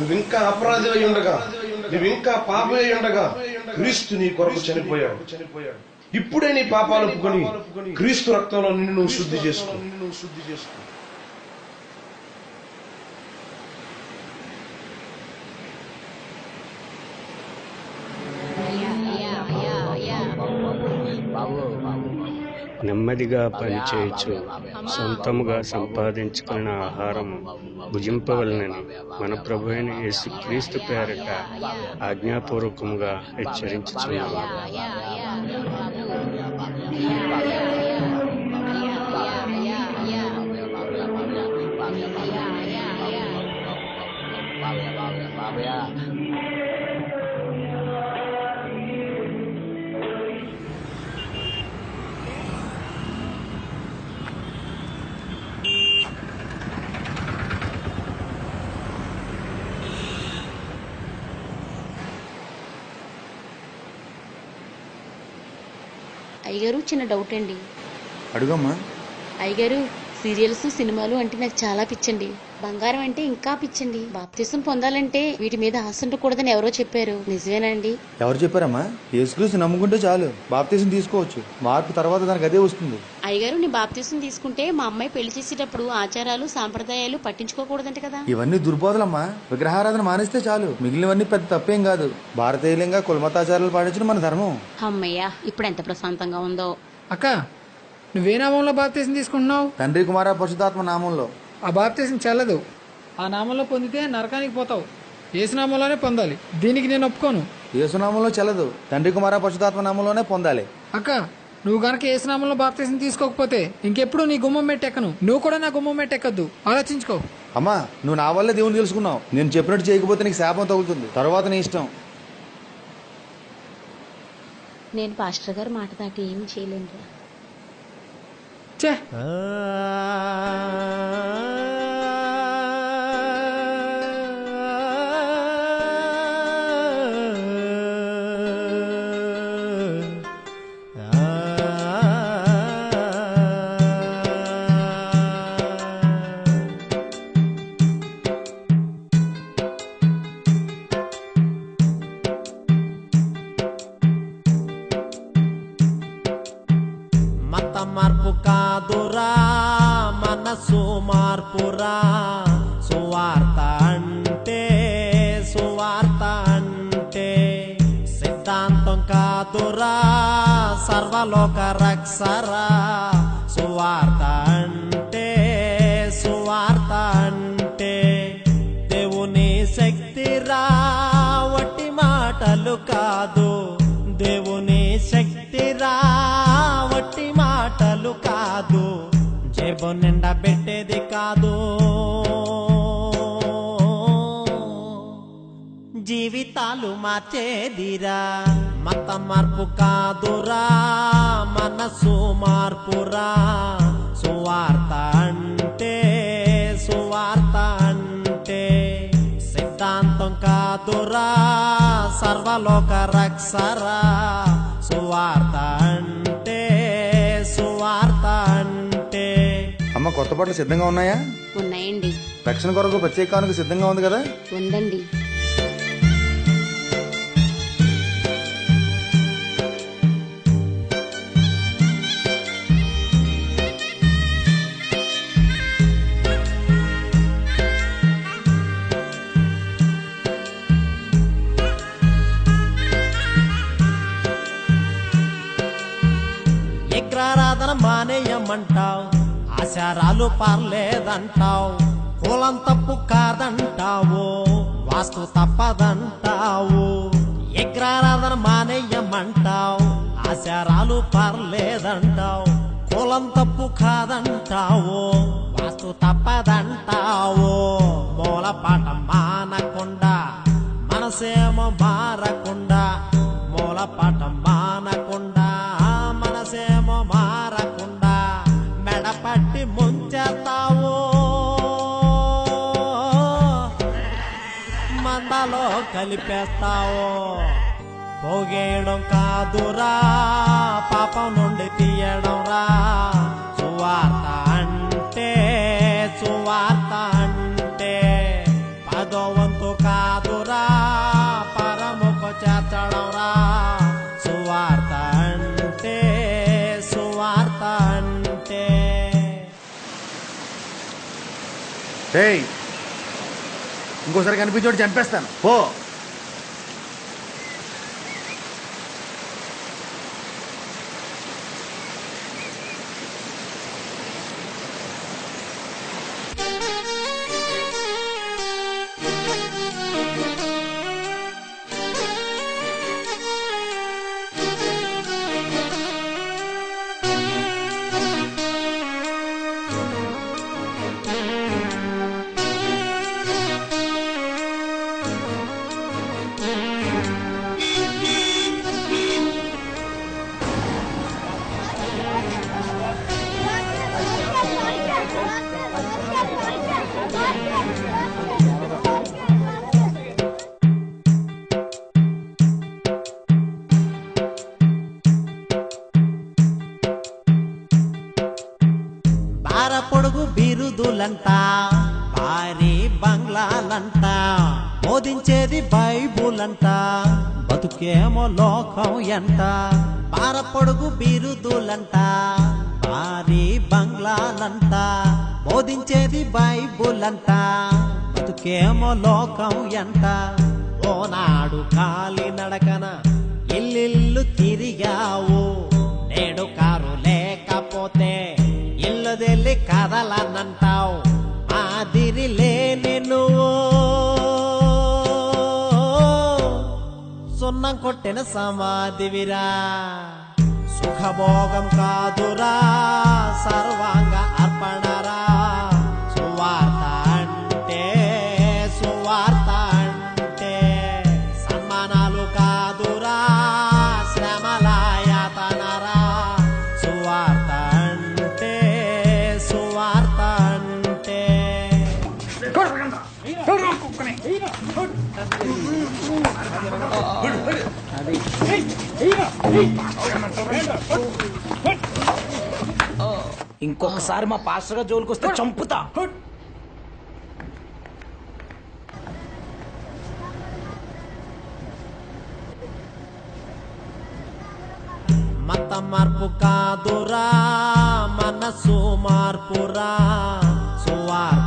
నువ్వు ఇంకా అపరాధి అయి ఉండగా నువ్వు ఇంకా పాప అయి ఉండగా క్రీస్తు నీ కొరకు చనిపోయాడు. ఇప్పుడే నీ పాపాలు ఒప్పుకొని క్రీస్తు రక్తంలో నిన్ను నువ్వు శుద్ధి చేసుకో. నిన్ను శుద్ధి చేసుకో నెమ్మదిగా పనిచేయచ్చు సొంతముగా సంపాదించుకున్న ఆహారం భుజింపవలనని మన ప్రభు అయిన యేసుక్రీస్తు పేరట ఆజ్ఞాపూర్వకముగా హెచ్చరించుచున్నాము అయ్యగారు చిన్న డౌట్ అండి. అడుగమ్మా. అయ్యగారు సీరియల్స్ సినిమాలు అంటే నాకు చాలా పిచ్చండి. బంగారం అంటే ఇంకా పిచ్చండి. బాప్తిసం పొందాలంటే వీటి మీద ఆశ ఉండకూడదని ఎవరో చెప్పారు. నిజమేనండి. ఎవరు చెప్పారమ్మా? యేసుక్రీస్తు నమ్ముకుంటే చాలు. బాప్తీసం తీసుకోవచ్చు. మార్పు తర్వాత దానికి అదే వస్తుంది. అయ్యగారు నీ బాప్తిసం తీసుకుంటే మా అమ్మాయి పెళ్ళి చేసేటప్పుడు ఆచారాలు సాంప్రదాయాలు పట్టించుకోకూడదంట కదా. ఇవన్నీ దుర్బోధలమ్మా. విగ్రహారాధన మానేస్తే చాలు. మిగిలినవన్నీ పెద్ద తప్పేం కాదు. భారతీయులంగా కులమతాచారాలు పాటించడం మన ధర్మం. అమ్మయ్యా ఇప్పుడు ఎంత ప్రశాంతంగా ఉందో. అక్క నువ్వే నామంలో బాప్తీసం తీసుకుంటున్నావు? తండ్రి కుమార పరిశుధాత్మ నామంలో. ఆ బాప్తీసం చెల్లదు. ఆ నామంలో పొందితే నరకానికి పోతావు. ఏసు నామంలోనే పొందాలి. దీనికి నేను ఒప్పుకోను. యేసునామంలో చెల్లదు. తండ్రి కుమార పరిశుధాత్మ నామంలోనే పొందాలి. అక్క నువ్వు గనక ఏసునామంలో బాప్తీసం తీసుకోకపోతే ఇంకెప్పుడు నీ గుమ్మం మెట్టెక్కను నువ్వు కూడా నా గుమ్మం మెట్టెక్కద్దు ఆలోచించుకో. అమ్మా నువ్వు నా వల్లే దేవుని తెలుసుకున్నావు. నేను చెప్పినట్టు చేయకపోతే నీకు శాపం తగులుతుంది. తర్వాత నీ ఇష్టం. నేను పాస్టర్ గారు మాట దాటి ఏమి చేయలేనురా. చే మార్పు కాదురా మనసు మార్పురా. సువార్త అంటే సువార్త అంటే సిద్ధాంతం కాదురా సర్వలోక రక్షరా. సువార్త అంటే సువార్త అంటే దేవుని శక్తిరా. వట్టి మాటలు కాదు జేబు నిండా కాదు. జీవితాలు మార్చేదిరా. మత మార్పు కాదురా. మనసు మార్పురా. సువార్త అంటే సువార్త అంటే సిద్ధాంతం కాదురా. సర్వలోక రక్షరా. కొత్త బట్టలు సిద్ధంగా ఉన్నాయా? ఉన్నాయండి. రక్షణ కొరకు ప్రత్యేకానికి సిద్ధంగా ఉంది కదా? ఉందండి. మానేయమంటావు. ఆచారాలు పర్లేదంటావు కులం తప్పు కాదంటావు వాస్తు తప్పదంటావు ఎగ్రారాధన మానేయమంటావు ఆచారాలు పర్లేదంటావు కులం తప్పు కాదంటావు వాస్తు తప్పదంటావు. మూలపాఠం మానకుండా మనసేమో మారకుండా మూలపాఠం మానకుండా మనసేమో నాలో కలిపేస్తావో. పోగేయడం కాదురా పాపం నుండి తీయడం రా సువార్త అంటే సువార్త అంటే పదోవంతు కాదురా పరముకు చేర్చడం రా సువార్త అంటే సువార్త అంటే. ఇంకోసారి కనిపించోడు చంపేస్తాను. పో. బైబులంతా భారీ బంగ్లాలంతా బోధించేది బైబుల్ అంట బతుకేమో లోకం ఎంత పార పొడుగు బిరుదులంతా. భారీ బంగ్లాలంతా బోధించేది బైబుల్ అంట బతుకేమో లోకం ఎంత ఓనాడు కాలి నడకన ఇల్లిల్లు తిరిగావు. నేడు కారు లేకపోతే ఇల్లు తెల్లి కదలనంటావు మాదిరి లేని నువ్వు. సున్నం కొట్టిన సమాధివిరా. సుఖభోగం కాదురా సర్వాంగ అర్పణరా. సువార్త అంటే సువార్త అంటే సన్మానాలు కాదురా. ఇంకొకసారి మా పాస్టర్గా జోలికి వస్తే చంపుతా మత మార్పు కాదురా మనసు మార్పురా సువార్త